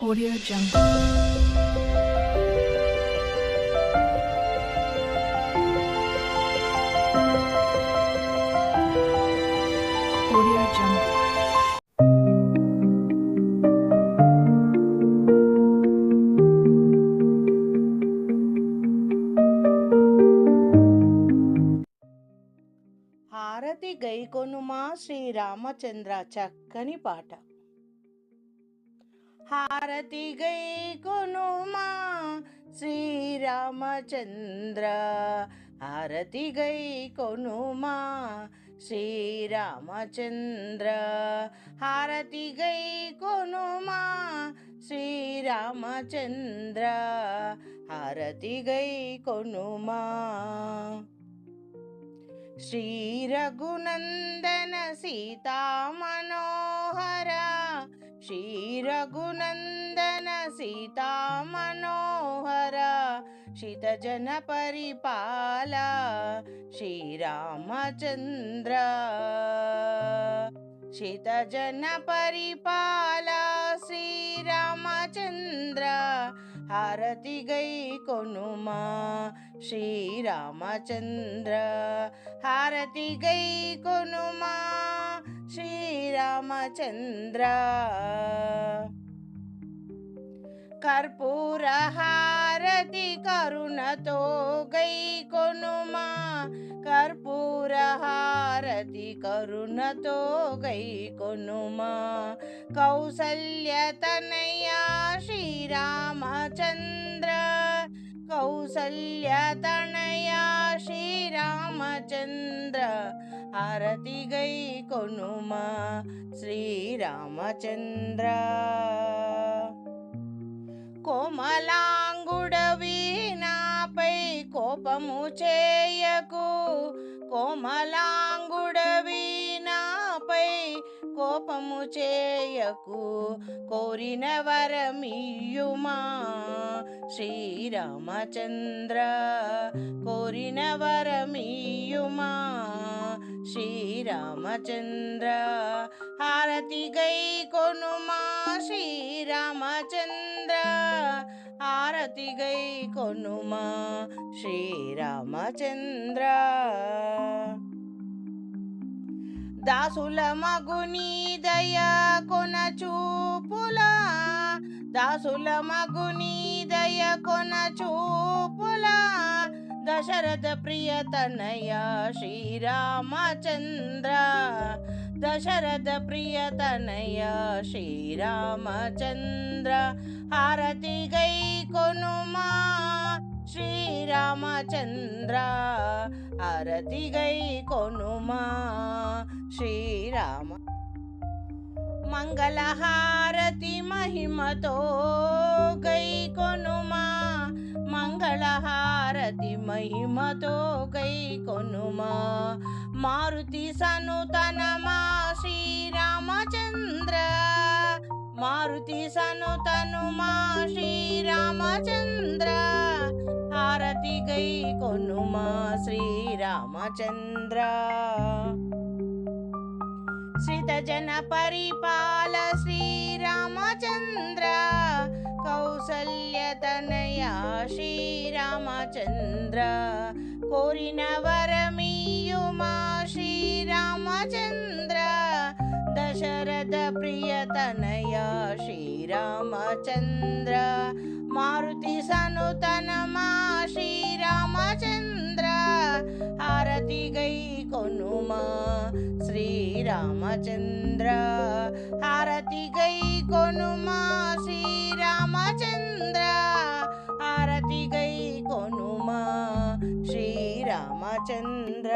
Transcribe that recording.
Audio Jungle. Audio Jungle. హారతి గైకొనుమా శ్రీరామచంద్ర చక్కని పాట హారతి గైకొనుమా శ్రీరామచంద్ర. హారతి గైకొనుమా శ్రీరామచంద్ర. హారతి గైకొనుమా శ్రీరామచంద్ర. హారతి గైకొనుమా శ్రీ రఘునందన సీతామనోహర. శ్రీ రఘునందన సీతామనోహర శితజన పరిపాల శ్రీరామచంద్ర. శితజన పరిపాల శ్రీరామచంద్ర హారతి గై కొనుమా శ్రీరామచంద్ర. హారతి గై కొనుమా శ్రీరామచంద్ర కర్పూర హారతి కరుణతో గై కొనుమా కర్పూర కౌసల్యతనయా శ్రీరామచంద్ర హరతి శ్రీరామచంద్ర గై కొనుమా శ్రీరామచంద్ర. కోమలాంగుడవి నాపై కోపము చేయకు కోమలాంగుడవి కోపము చేయకు కోరిన వరమియుమా శ్రీరామచంద్ర కోరిన వరమియుమా శ్రీరామచంద్ర హారతి గై కొనుమా? శ్రీరామచంద్ర హారతి గై కొనుమా? శ్రీరామచంద్ర. దాసుల మగుని దయా కొన చూపులా దాసుల మగుని దయ కొన చూపులా దశరథ ప్రియతనయ శ్రీరామచంద్ర. దశరథ ప్రియతనయ శ్రీరామచంద్ర. హారతి గై కొనుమా శ్రీరామచంద్ర. హారతి గై కొనుమా శ్రీరామ మంగళహారతి మహిమతో గై కొనుమా. మంగళహారతి మహిమతో గై కొనుమా. మారుతి సనుతనమా శ్రీరామచంద్ర. మారుతి సనుతనుమా శ్రీరామచంద్ర. హారతి గై కొనుమా శ్రీరామచంద్ర. जनपरिपाल श्रीरामचन्द्र कौसल्यतनया श्रीरामचन्द्र कोरि नवरमीयुमा श्रीरामचन्द्र दशरथप्रियतनया श्रीरामचन्द्र శ్రీరామచంద్ర. హారతి గై కొనుమా శ్రీరామచంద్ర. హారతి గై కొనుమా శ్రీరామచంద్ర.